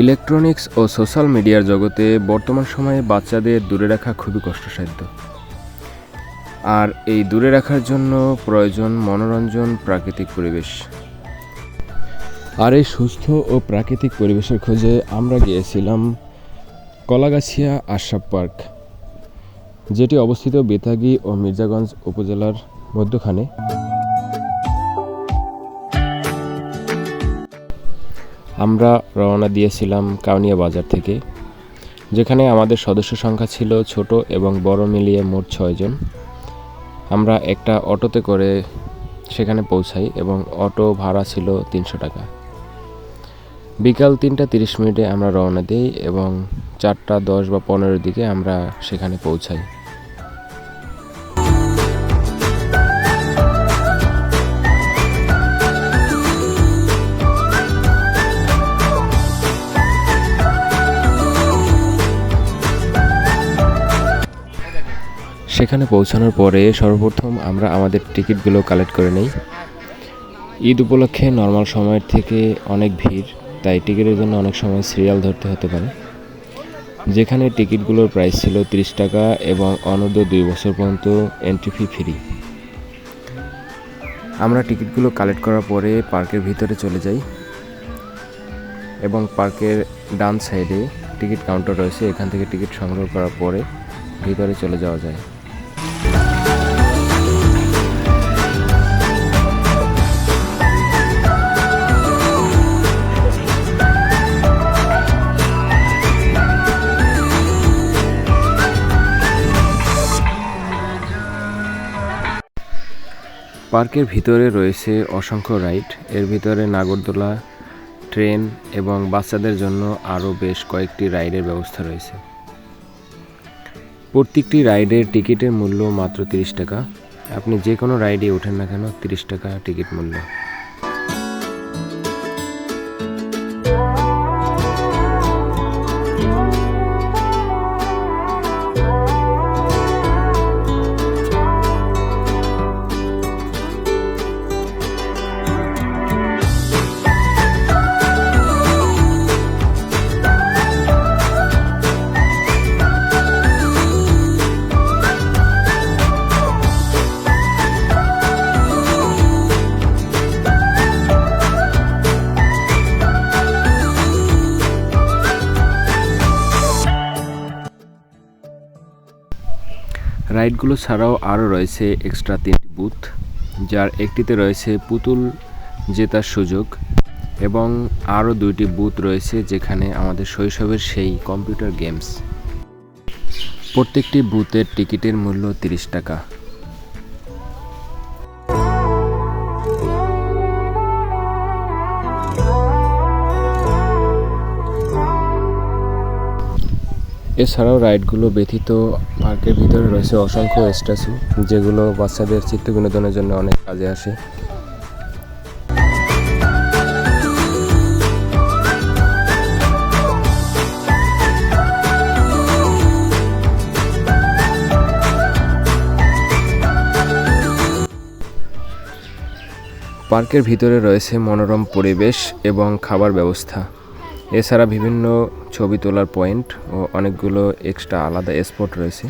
Electronics ও social মিডিয়ার জগতে বর্তমান সময়ে বাচ্চাদের দূরে রাখা খুবই কষ্টসাধ্য। আর এই দূরে রাখার জন্য প্রয়োজন মনোরঞ্জন, প্রাকৃতিক পরিবেশ। আর এই সুস্থ ও প্রাকৃতিক পরিবেশের খোঁজে আমরা গিয়েছিলাম কলাগাছিয়া আশরাফ পার্ক, যেটি অবস্থিত বেতাগী ও মির্জাগঞ্জ উপজেলার মধ্যখানে। আমরা রওনা দিয়েছিলাম কাউনিয়া বাজার থেকে, যেখানে আমাদের সদস্য সংখ্যা ছিল ছোট এবং বড় মিলিয়ে মোট ছয়জন আমরা একটা অটোতে করে সেখানে পৌঁছাই এবং অটো ভাড়া ছিল তিনশো টাকা। বিকাল তিনটা তিরিশ মিনিটে আমরা রওনা দিই এবং চারটা দশ বা পনেরোর দিকে আমরা সেখানে পৌঁছাই। সেখানে পৌঁছানোর পরে সর্বপ্রথম আমরা আমাদের টিকিটগুলো কালেক্ট করে নিই। ঈদ উপলক্ষে নর্মাল সময়ের থেকে অনেক ভিড়, তাই টিকিটের জন্য অনেক সময় সিরিয়াল ধরতে হতে পারে। যেখানে টিকিটগুলোর প্রাইস ছিল তিরিশ টাকা এবং অনূর্ধ্ব দুই বছর পর্যন্ত এন্ট্রি ফি ফ্রি আমরা টিকিটগুলো কালেক্ট করার পরে পার্কের ভিতরে চলে যাই এবং পার্কের ডান সাইডে টিকিট কাউন্টার রয়েছে, এখান থেকে টিকিট সংগ্রহ করার পরে ভিতরে চলে যাওয়া যায়। পার্কের ভিতরে রয়েছে অসংখ্য রাইড। এর ভিতরে নাগরদোলা, ট্রেন এবং বাচ্চাদের জন্য আরও বেশ কয়েকটি রাইডের ব্যবস্থা রয়েছে। প্রত্যেকটি রাইডের টিকিটের মূল্য মাত্র তিরিশ টাকা। আপনি যে কোনো রাইডে ওঠেন না কেন, তিরিশ টাকা টিকিট মূল্য। রাইডগুলো ছাড়াও আরও রয়েছে এক্সট্রা তিনটি বুথ, যার একটিতে রয়েছে পুতুল জেতার সুযোগ এবং আরও দুইটি বুথ রয়েছে যেখানে আমাদের শৈশবের সেই কম্পিউটার গেমস। প্রত্যেকটি বুথের টিকিটের মূল্য তিরিশ টাকা। এছাড়াও রাইডগুলো ব্যতীত পার্কের ভিতরে রয়েছে অসংখ্য স্ট্যাচু, যেগুলো বাচ্চাদের চিত্ত বিনোদনের জন্য অনেক কাজে আসে। পার্কের ভিতরে রয়েছে মনোরম পরিবেশ এবং খাবার ব্যবস্থা। এছাড়া বিভিন্ন ছবি তোলার পয়েন্ট ও অনেকগুলো এক্সট্রা আলাদা স্পট রয়েছে।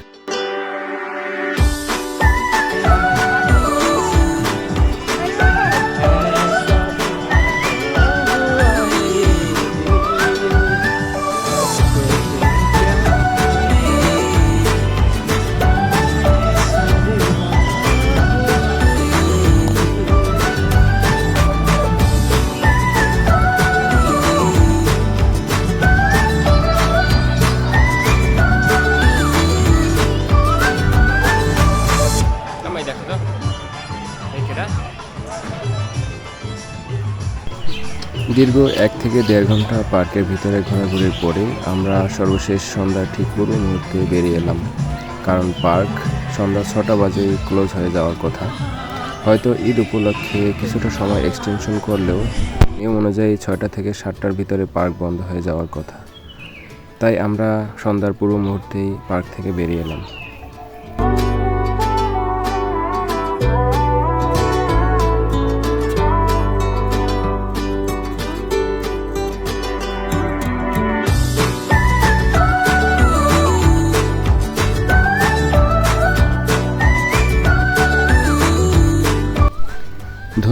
দীর্ঘ এক থেকে দেড় ঘণ্টা পার্কের ভিতরে ঘোরাঘুরির পরে আমরা সর্বশেষ সন্ধ্যা ঠিক পূর্ব মুহূর্তে বেরিয়ে এলাম। কারণ পার্ক সন্ধ্যা ছটা বাজে ক্লোজ হয়ে যাওয়ার কথা। হয়তো ঈদ উপলক্ষে কিছুটা সময় এক্সটেনশন করলেও নিয়ম অনুযায়ী ছয়টা থেকে সাতটার ভিতরে পার্ক বন্ধ হয়ে যাওয়ার কথা। তাই আমরা সন্ধ্যার পূর্ব মুহূর্তেই পার্ক থেকে বেরিয়ে এলাম।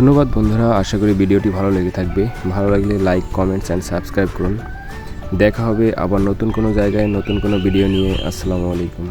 ধন্যবাদ বন্ধুরা, আশা করি ভিডিওটি ভালো লেগে থাকবে। ভালো লাগলে লাইক কমেন্টস অ্যান্ড সাবস্ক্রাইব করুন। দেখা হবে আবার নতুন কোনো জায়গায়, নতুন কোনো ভিডিও নিয়ে। আসসালামু আলাইকুম।